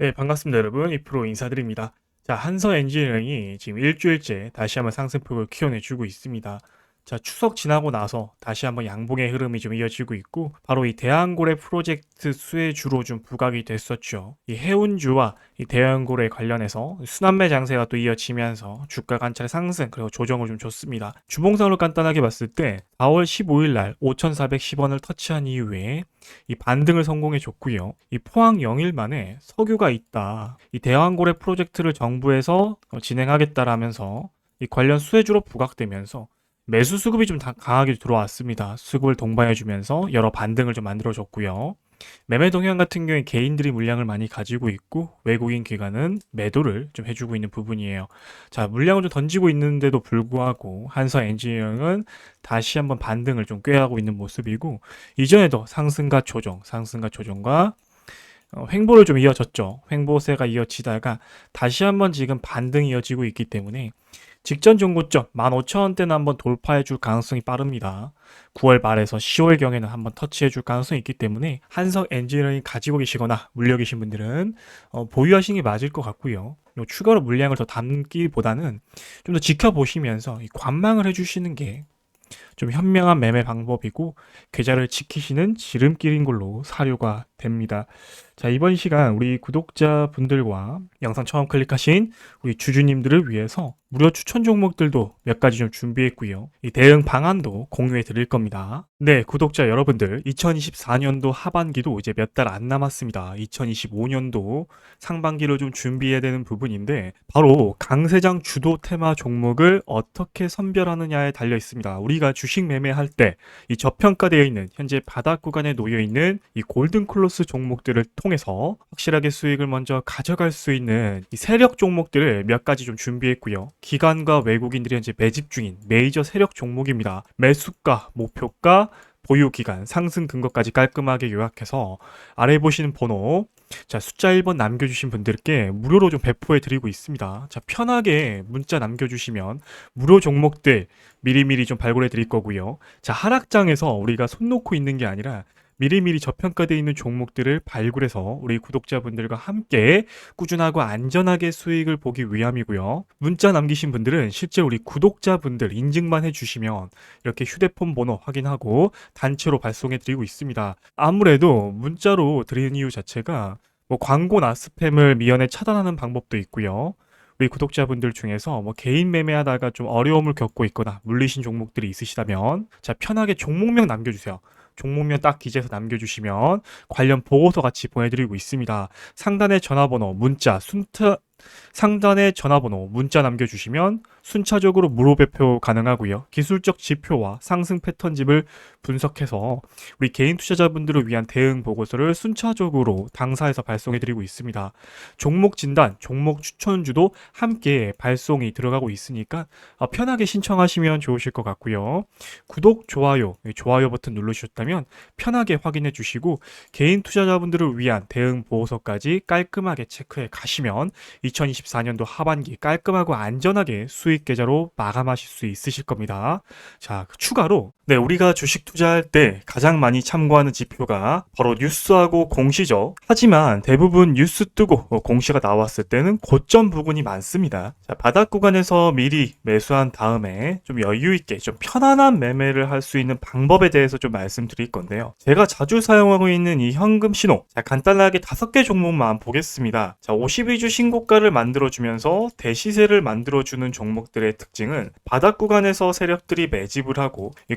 네, 반갑습니다, 여러분. 이프로 인사드립니다. 자, 한서 엔지니어링이 지금 일주일째 다시 한번 상승폭을 키워내주고 있습니다. 자, 추석 지나고 나서 다시 한번 양봉의 흐름이 좀 이어지고 있고, 바로 이 대한고래 프로젝트 수혜 주로 좀 부각이 됐었죠. 이 해운주와 이 대한고래 관련해서 순환매 장세가 또 이어지면서 주가 관찰 상승, 그리고 조정을 좀 줬습니다. 주봉상으로 간단하게 봤을 때 4월 15일 날 5,410원을 터치한 이후에 이 반등을 성공해 줬고요. 이 포항 영일 만에 석유가 있다. 이 대왕고래 프로젝트를 정부에서 어, 진행하겠다라면서 이 관련 수혜주로 부각되면서 매수 수급이 좀 다- 강하게 들어왔습니다. 수급을 동반해주면서 여러 반등을 좀 만들어줬고요. 매매 동향 같은 경우에 개인들이 물량을 많이 가지고 있고 외국인 기관은 매도를 좀 해주고 있는 부분이에요. 자, 물량을 좀 던지고 있는데도 불구하고 한서 엔지니어링은 다시 한번 반등을 좀 꾀하고 있는 모습이고 이전에도 상승과 조정, 상승과 조정과 어, 횡보를 좀 이어졌죠. 횡보세가 이어지다가 다시 한번 지금 반등이 이어지고 있기 때문에 직전 종고점 15,000원대는 한번 돌파해 줄 가능성이 빠릅니다. 9월 말에서 10월 경에는 한번 터치해 줄 가능성이 있기 때문에 한석 엔지니어링 가지고 계시거나 물려 계신 분들은 어, 보유하시는 게 맞을 것 같고요. 요 추가로 물량을 더 담기보다는 좀 더 지켜보시면서 이 관망을 해주시는 게 좀 현명한 매매 방법이고 계좌를 지키시는 지름길인 걸로 사료가 됩니다. 자, 이번 시간 우리 구독자분들과 영상 처음 클릭하신 우리 주주님들을 위해서 무료 추천 종목들도 몇 가지 좀 준비했고요. 이 대응 방안도 공유해 드릴 겁니다. 네, 구독자 여러분들, 2024년도 하반기도 이제 몇 달 안 남았습니다. 2025년도 상반기를 좀 준비해야 되는 부분인데 바로 강세장 주도 테마 종목을 어떻게 선별하느냐에 달려 있습니다. 우리가 주식 매매할 때 이 저평가되어 있는 현재 바닥 구간에 놓여 있는 이 골든 클로 스 종목들을 통해서 확실하게 수익을 먼저 가져갈 수 있는 이 세력 종목들을 몇 가지 좀 준비했고요. 기관과 외국인들이 현재 매집 중인 메이저 세력 종목입니다. 매수가, 목표가, 보유 기간, 상승 근거까지 깔끔하게 요약해서 아래 보시는 번호 자, 숫자 1번 남겨주신 분들께 무료로 좀 배포해 드리고 있습니다. 자, 편하게 문자 남겨주시면 무료 종목들 미리미리 좀 발굴해 드릴 거고요. 자, 하락장에서 우리가 손 놓고 있는 게 아니라 미리미리 저평가되어 있는 종목들을 발굴해서 우리 구독자분들과 함께 꾸준하고 안전하게 수익을 보기 위함이고요. 문자 남기신 분들은 실제 우리 구독자분들 인증만 해주시면 이렇게 휴대폰 번호 확인하고 단체로 발송해 드리고 있습니다. 아무래도 문자로 드리는 이유 자체가 뭐 광고나 스팸을 미연에 차단하는 방법도 있고요. 우리 구독자분들 중에서 뭐 개인 매매하다가 좀 어려움을 겪고 있거나 물리신 종목들이 있으시다면 자 편하게 종목명 남겨주세요. 종목명 딱 기재해서 남겨주시면 관련 보고서 같이 보내드리고 있습니다. 상단에 전화번호, 문자, 순차 상단에 전화번호, 문자 남겨주시면 순차적으로 무료 배포 가능하고요. 기술적 지표와 상승 패턴집을 분석해서 우리 개인 투자자분들을 위한 대응 보고서를 순차적으로 당사에서 발송해드리고 있습니다. 종목 진단, 종목 추천주도 함께 발송이 들어가고 있으니까 어, 편하게 신청하시면 좋으실 것 같고요. 구독, 좋아요, 이 좋아요 버튼 누르셨다면 편하게 확인해 주시고 개인 투자자분들을 위한 대응 보고서까지 깔끔하게 체크해 가시면 2024년도 하반기 깔끔하고 안전하게 수익 계좌로 마감하실 수 있으실 겁니다. 자, 추가로 네, 우리가 주식 투자할 때 가장 많이 참고하는 지표가 바로 뉴스하고 공시죠. 하지만 대부분 뉴스 뜨고 어, 공시가 나왔을 때는 고점 부분이 많습니다. 자, 바닥 구간에서 미리 매수한 다음에 좀 여유 있게 좀 편안한 매매를 할 수 있는 방법에 대해서 좀 말씀드릴 건데요. 제가 자주 사용하고 있는 이 현금 신호. 자, 간단하게 다섯 개 종목만 보겠습니다. 자, 52주 신고가를 만들어 주면서 대시세를 만들어 주는 종목들의 특징은 바닥 구간에서 세력들이 매집을 하고 이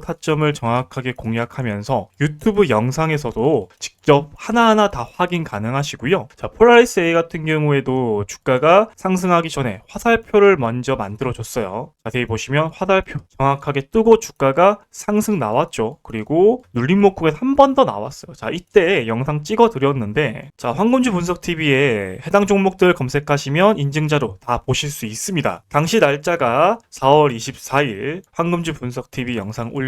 타점을 정확하게 공략하면서 유튜브 영상에서도 직접 하나하나 다 확인 가능하시고요. 자, 폴라리스 A 같은 경우에도 주가가 상승하기 전에 화살표를 먼저 만들어 줬어요. 자세히 보시면 화살표 정확하게 뜨고 주가가 상승 나왔죠. 그리고 눌림목 구간 한번 더 나왔어요. 자, 이때 영상 찍어 드렸는데 자, 황금주 분석 TV에 해당 종목들 검색하시면 인증자료 다 보실 수 있습니다. 당시 날짜가 4월 24일 황금주 분석 TV 영상 올려